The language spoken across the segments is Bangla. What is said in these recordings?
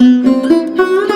Música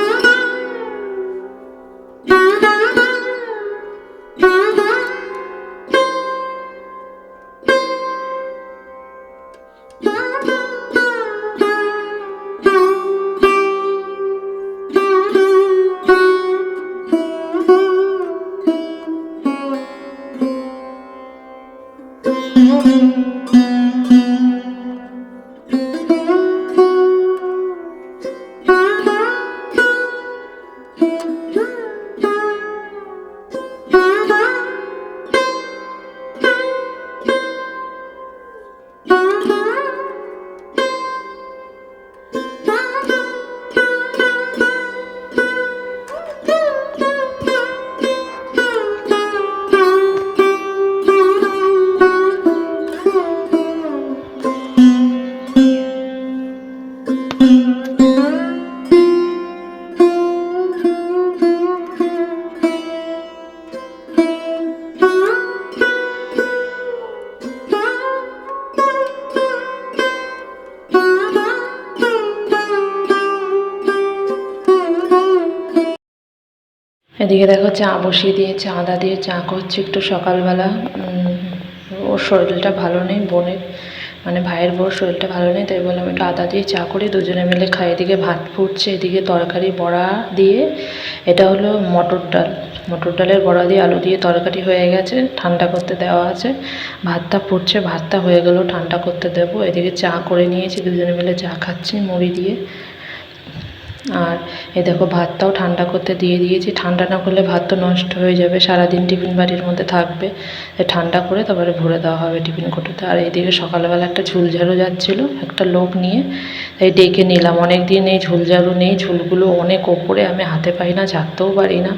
এদিকে দেখো চা বসিয়ে দিয়েছে আদা দিয়ে চা করছে একটু সকালবেলা। ওর শরীরটা ভালো নেই, বোনের মানে ভাইয়ের বউর শরীরটা ভালো নেই, তাই বললাম একটু আদা দিয়ে চা করি, দুজনে মিলে খাই। এদিকে ভাত ফুটছে, এদিকে তরকারি বড়া দিয়ে, এটা হলো মটর ডাল। মটর ডালের বড়া দিয়ে আলু দিয়ে তরকারি হয়ে গেছে, ঠান্ডা করতে দেওয়া আছে। ভাতটা ফুটছে, ভাতটা হয়ে গেলেও ঠান্ডা করতে দেবো। এদিকে চা করে নিয়েছি, দুজনে মিলে চা খাচ্ছি মুড়ি দিয়ে। আর এ দেখো ভাতটাও ঠান্ডা করতে দিয়ে দিয়েছি। ঠান্ডা না করলে ভাত তো নষ্ট হয়ে যাবে, সারাদিন টিফিন বাড়ির মধ্যে থাকবে। ঠান্ডা করে তারপরে ভরে দেওয়া হবে টিফিন কোটোতে। আর এইদিকে সকালবেলা একটা ঝুলঝাড়ু যাচ্ছিল, একটা লোক নিয়ে। তাই ডেকে নিলাম। অনেক দিন এই ঝুলঝাড়ু নেই, ঝুলগুলো অনেক ওপরে, আমি হাতে পাই না ঝাড়তেও পারি না।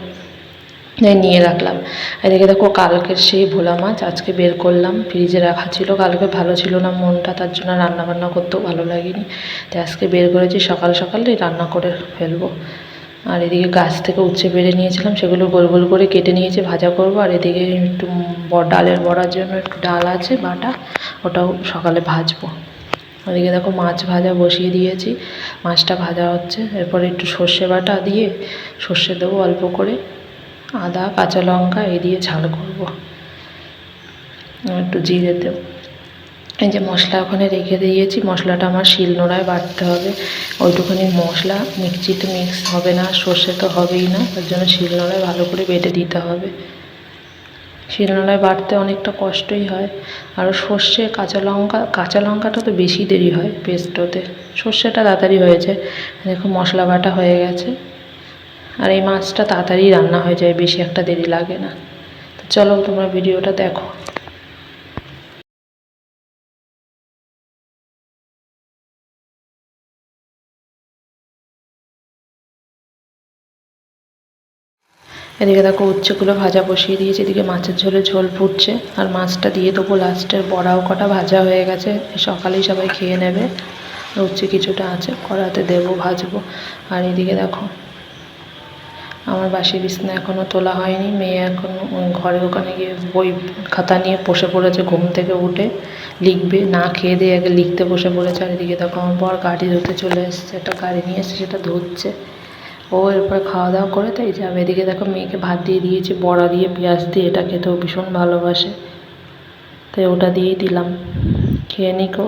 নিয়ে রাখলাম। এদিকে দেখো কালকের সেই ভোলা মাছ আজকে বের করলাম। ফ্রিজে রাখা ছিল। কালকে ভালো ছিল না মনটা, তার জন্য রান্না বান্না করতেও ভালো লাগেনি। তাই আজকে বের করেছি। সকাল সকালেই রান্না করে ফেলব। আর এদিকে গাছ থেকে উচ্ছে বেড়ে নিয়েছিলাম। সেগুলো গোল গোল করে কেটে নিয়েছি, ভাজা করব। আর এদিকে একটু ডালের বড়ার জন্য একটু ডাল আছে, বাটা, ওটাও সকালে ভাজবো। ওদিকে দেখো মাছ ভাজা বসিয়ে দিয়েছি। মাছটা ভাজা হচ্ছে। এরপর একটু সর্ষে বাটা দিয়ে সর্ষে দেবো অল্প করে। আদা, কাঁচা লঙ্কা, এ দিয়ে ঝাল করব। একটু জিরে দেব। এই যে মশলা ওখানে রেখে দিয়েছি, মশলাটা আমার শিলনোড়ায় বাটতে হবে। ওইটুখানি মশলা, মিক্সিতে মিক্স হবে না, সর্ষে তো হবেই না, তার জন্য শিলনোড়ায় ভালো করে বেটে দিতে হবে। শিলনোড়ায় বাটতে অনেকটা কষ্টই হয়। আর সর্ষে, কাঁচা লঙ্কা, কাঁচা লঙ্কাটা তো বেশি দেরি হয় পেস্ট হতে সর্ষেটা তাড়াতাড়ি হয়ে যায়। দেখো মশলা বাটা হয়ে গেছে। আর এই মাছটা তাড়াতাড়ি রান্না হয়ে যায়, বেশি একটা দেরি লাগে না। তো চলো তোমরা ভিডিওটা দেখো। এদিকে দেখো উচ্ছেগুলো ভাজা বসিয়ে দিয়েছি, এদিকে মাছের ঝোলে ঝোল ফুটছে, আর মাছটা দিয়ে দেবো লাস্টের বড়াও কটা ভাজা হয়ে গেছে সকালেই সবাই খেয়ে নেবে। উচ্ছে কিছুটা আছে, কড়াতে দেবো, ভাজবো। আর এদিকে দেখো আমার বাসি বিছনা এখনও তোলা হয়নি। মেয়ে এখন ঘরের ওখানে গিয়ে বই খাতা নিয়ে বসে পড়েছে ঘুম থেকে উঠে। লিখবে, না খেয়ে দিয়ে আগে লিখতে বসে পড়েছে। আর এদিকে দেখো, আমার বর গাড়ি ধুতে চলে এসছে। একটা গাড়ি নিয়ে এসছে, সেটা ধুচ্ছে ও এরপরে খাওয়া দাওয়া করে তাই যাবে এদিকে দেখো মেয়েকে ভাত দিয়ে দিয়েছি, বড়া দিয়ে, পেঁয়াজ দিয়ে। এটা খেতেও ভীষণ ভালোবাসে। তাই ওটা দিয়েই দিলাম। খেয়ে নিকো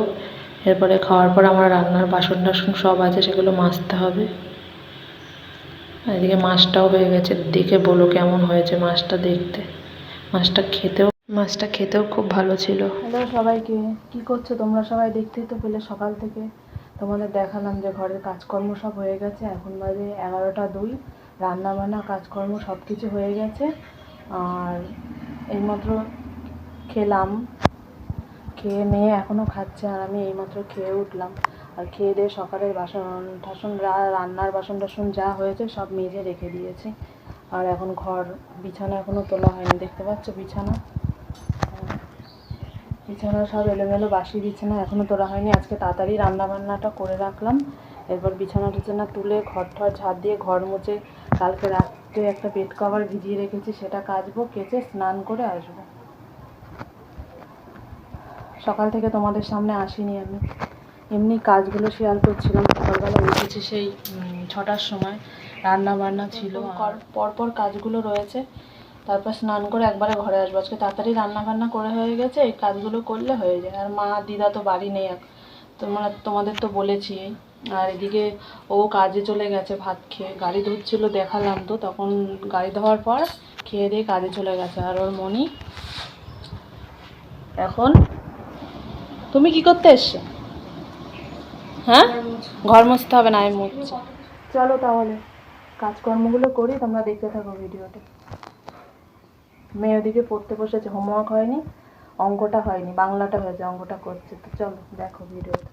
এরপরে খাওয়ার পর আমার রান্নার বাসন টাসন সব আছে, সেগুলো মাজতে হবে। এদিকে মাছটাও হয়ে গেছে। দেখে বলো কেমন হয়েছে মাছটা দেখতে। মাছটা খেতেও মাছটা খেতেও খুব ভালো ছিল। হ্যালো সবাইকে, কি করছ তোমরা সবাই? দেখতেই তো পেলে সকাল থেকে। তোমাদের দেখালাম যে ঘরের কাজকর্ম সব হয়ে গেছে। এখন বাজে এগারোটা দুই। রান্না বান্না কাজকর্ম সব কিছু হয়ে গেছে। আর এইমাত্র খেলাম। খেয়ে মেয়ে এখনও খাচ্ছে আর আমি এইমাত্র খেয়ে উঠলাম। আর খেয়ে দিয়ে সকালের বাসন টাসন রা- রান্নার বাসন টাসন যা হয়েছে সব মেজে রেখে দিয়েছি। আর এখন ঘর, বিছানা এখনও তোলা হয়নি, দেখতে পাচ্ছ বিছানা? বিছানা সব এলোমেলো, বাসি বিছানা এখনও তোলা হয়নি। আজকে তাড়াতাড়ি রান্না বান্নাটা করে রাখলাম। এরপর বিছানা টিছানা তুলে ঘর ঠর ঝাড় দিয়ে ঘর মুছে কালকে রাত্রে একটা বেড কভার ভিজিয়ে রেখেছি, সেটা কাচবো, কেচে স্নান করে আসব। সকাল থেকে তোমাদের সামনে আসিনি আমি। এমনি কাজগুলো শেয়ার করছিলাম সকালবেলা উঠেছি সেই ছটার সময় রান্না বান্না ছিল পরপর কাজগুলো রয়েছে। তারপর স্নান করে একবারে ঘরে আসব। আজকে তাড়াতাড়ি রান্না বান্না করে হয়ে গেছে এই কাজগুলো করলে হয়ে যায়। আর মা দিদা তো বাড়ি নেই এক তোমরা তোমাদের তো বলেছি। আর এদিকে ও কাজে চলে গেছে ভাত খেয়ে গাড়ি ধুচ্ছিল দেখালাম তো তখন গাড়ি ধোয়ার পর খেয়ে দিয়ে কাজে চলে গেছে। আর ওর মনি এখন তুমি কি করতে এসছো? হ্যাঁ? ঘর মুছতে হবে না, আমি মুছছি। চলো তাহলে, কাজকর্মগুলো করি, তোমরা দেখতে থাকো ভিডিওতে। মেয়ে ওদিকে পড়তে বসেছে হোমওয়ার্ক হয়নি, অঙ্কটা হয়নি, বাংলাটা হয়েছে, অঙ্কটা করছে। তো চলো, দেখো ভিডিওটা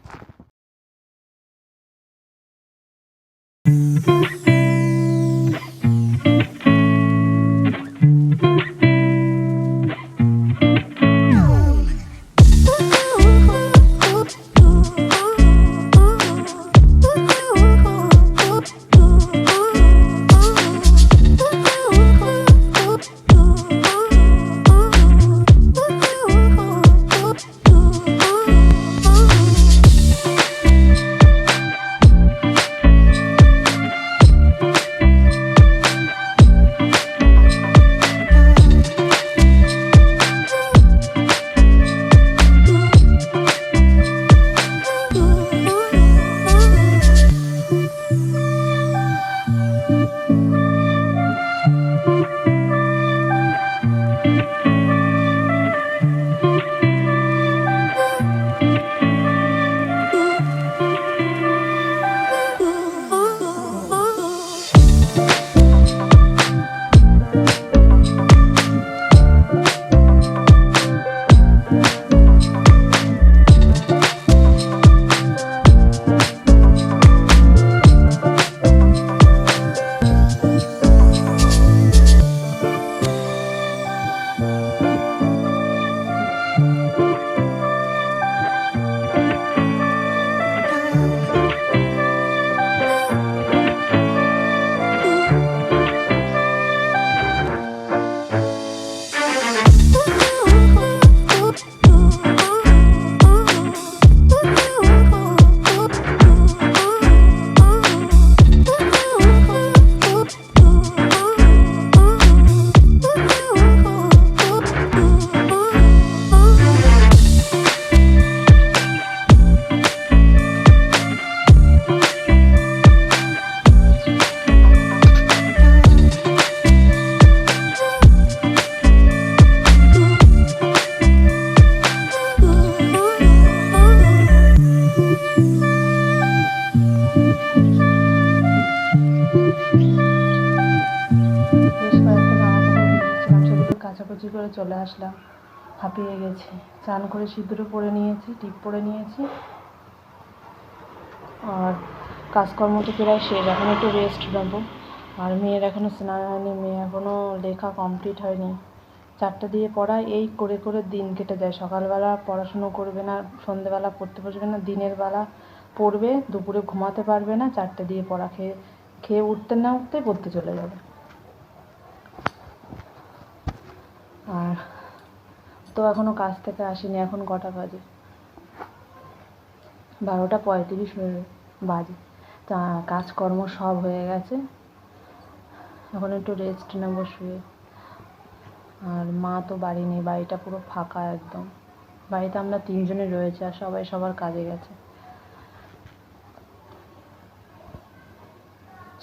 চলে আসলাম। হাঁপিয়ে গেছি। চান করে সিঁদুরও পরে নিয়েছি, টিপ পরে নিয়েছি। আর কাজকর্ম তো প্রায় শেষ। এখন একটু রেস্ট নেব। আর মেয়ের এখনও স্নান হয়নি, মেয়ে এখনও লেখা কমপ্লিট হয়নি। চারটে দিয়ে পড়ায়, এই করে করে দিন কেটে যায়। সকালবেলা পড়াশুনো করবে না, সন্ধেবেলা পড়তে বসবে না, দিনের বেলা পড়বে, দুপুরে ঘুমাতে পারবে না, চারটে দিয়ে পড়া। খেয়ে খেয়ে উঠতে না উঠতেই পড়তে চলে যাবে। আর তো এখনও কাজ থেকে আসেনি, এখন কটা বাজে? বারোটা পঁয়ত্রিশ বাজে। তা কাজকর্ম সব হয়ে গেছে। এখন একটু রেস্ট নেব শুয়ে। আর মা তো বাড়ি নেই, বাড়িটা পুরো ফাঁকা একদম। বাড়িতে আমরা তিনজনে রয়েছে আর সবাই সবার কাজে গেছে।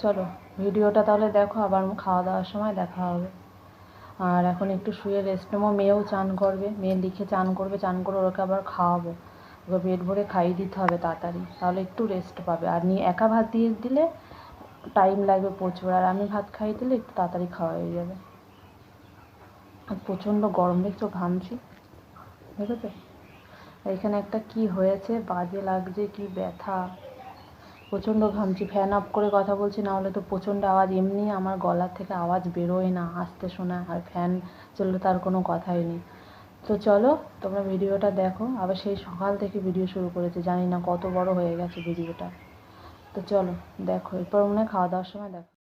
চলো, ভিডিওটা তাহলে দেখো, আবার খাওয়া দাওয়ার সময় দেখা হবে। আর এখন একটু শুয়ে রেস্ট নেব। মেয়েও চান করবে, মেয়ে লিখে চান করবে, চান করে ওকে আবার খাওয়াবো। ওকে পেট ভরে খাইয়ে দিতে হবে তাড়াতাড়ি, তাহলে একটু রেস্ট পাবে। আর নিয়ে একা ভাত দিয়ে দিলে টাইম লাগবে প্রচুর। আর আমি ভাত খাইয়ে দিলে একটু তাড়াতাড়ি খাওয়া হয়ে যাবে। আর প্রচণ্ড গরম, দেখছ ঘামছি। দেখেছ? এখানে একটা কি হয়েছে? বাজে লাগছে, কি ব্যথা। প্রচণ্ড ঘামছি ফ্যান অফ করে কথা বলছি, না হলে তো প্রচণ্ড আওয়াজ। এমনি আমার গলার থেকে আওয়াজ বেরোয় না, আসতে শোনা আর ফ্যান চললে তার কোনো কথাই নেই। তো চলো, তোমরা ভিডিওটা দেখো। আবার সেই সকাল থেকে ভিডিও শুরু করেছে, জানি না কত বড় হয়ে গেছে ভিডিওটা তো চলো, দেখো, এরপর মনে হয় খাওয়া দাওয়ার সময় দেখো।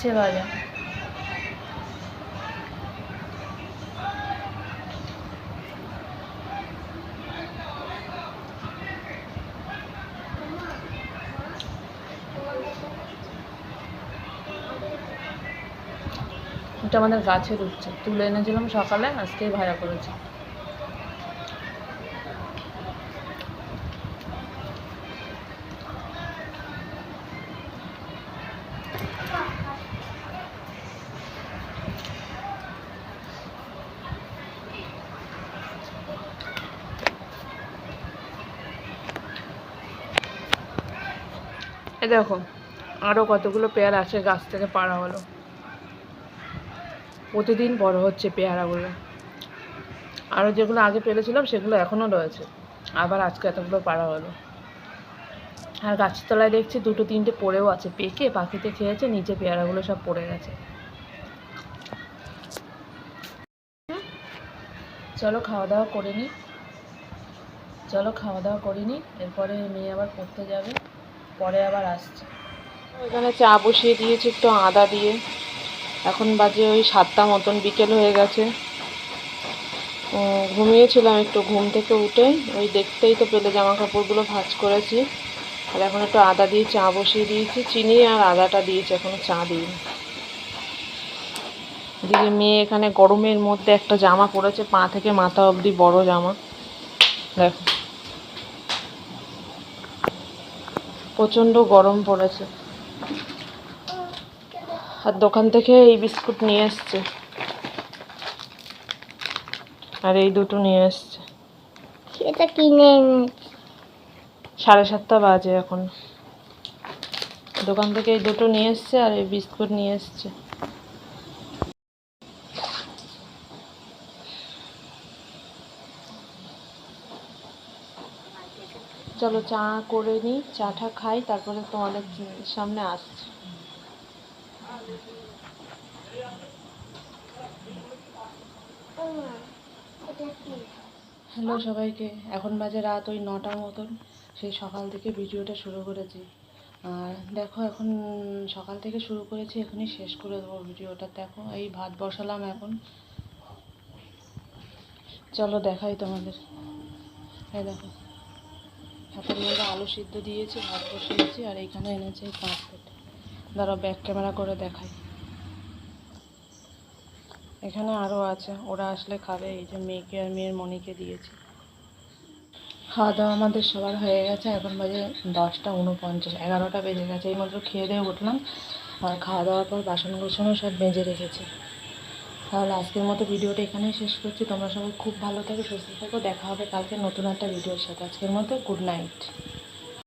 উচ্ছে ভাজা এটা আমাদের গাছের উচ্ছে তুলে এনেছিলাম সকালে আজকেই ভাজা করেছি। এ দেখো আরও কতগুলো পেয়ারা আছে গাছ থেকে পাড়া হলো। প্রতিদিন বড় হচ্ছে পেয়ারাগুলো। আরও যেগুলো আগে পেরেছিলাম, সেগুলো এখনও রয়েছে। আবার আজকে এতগুলো পাড়া হলো। আর গাছের তলায় দেখছি দুটো তিনটে পড়েও আছে, পেকে পাখিতে খেয়েছে, নিচে পেয়ারাগুলো সব পড়ে গেছে। চলো খাওয়া দাওয়া করে নিই চলো খাওয়া দাওয়া করে নিই এরপরে মেয়ে আবার পড়তে যাবে। পরে আবার আসছে। ওইখানে চা বসিয়ে দিয়েছি, একটু আদা দিয়ে। এখন বাজে ওই সাতটা মতন, বিকেল হয়ে গেছে। ঘুমিয়েছিলাম একটু, ঘুম থেকে উঠে ওই দেখতেই তো পেলে জামা কাপড়গুলো ভাজ করেছি। আর এখন একটু আদা দিয়ে চা বসিয়ে দিয়েছি, চিনি আর আদাটা দিয়েছি, এখনও চা দিইনি। দিয়ে মেয়ে এখানে গরমের মধ্যে একটা জামা পরেছে, পা থেকে মাথা অবধি বড় জামা। দেখো। প্রচণ্ড গরম পড়েছে। আর দোকান থেকে এই বিস্কুট নিয়ে এসছে। আর এই দুটো নিয়ে এসছে। সেটা কিনে সাড়ে সাতটা বাজে এখন। দোকান থেকে এই দুটো নিয়ে এসছে আর এই বিস্কুট নিয়ে এসছে। চলো চা করে নিই চাটা খাই, তারপরে তোমাদের সামনে আসছি। হ্যালো সবাইকে, এখন বাজে রাত ওই নটার মতন, সেই সকাল থেকে ভিডিওটা শুরু করেছি। আর দেখো এখন সকাল থেকে শুরু করেছি, এখনই শেষ করে দেবো ভিডিওটা। দেখো, এই ভাত বসালাম এখন। চলো দেখাই তোমাদের। হ্যাঁ দেখো। ভাতের মধ্যে আলু সিদ্ধ দিয়েছি, ভাত বসিয়েছি, আর এইখানে এনেছি পাঁচ প্লেট দাঁড়াও ব্যাক ক্যামেরা করে দেখাই। এখানে আরও আছে, ওরা আসলে খাবে, এই যে মেয়েকে আর মেয়ের মনিকে দিয়েছি। খাওয়া দাওয়া আমাদের সবার হয়ে গেছে, এখন বাজে দশটা উনপঞ্চাশ, এগারোটা বেজে গেছে, এইমাত্র খেয়ে দিয়ে উঠলাম, আর খাওয়া দাওয়ার পর বাসন গোছানো সব মেজে রেখেছি। তাহলে আজকের মতো ভিডিওটা এখানেই শেষ করছি। তোমরা সবাই খুব ভালো থাকো, সুস্থ থাকো। দেখা হবে কালকে নতুন একটা ভিডিওর সাথে। আজকের মতো গুড নাইট।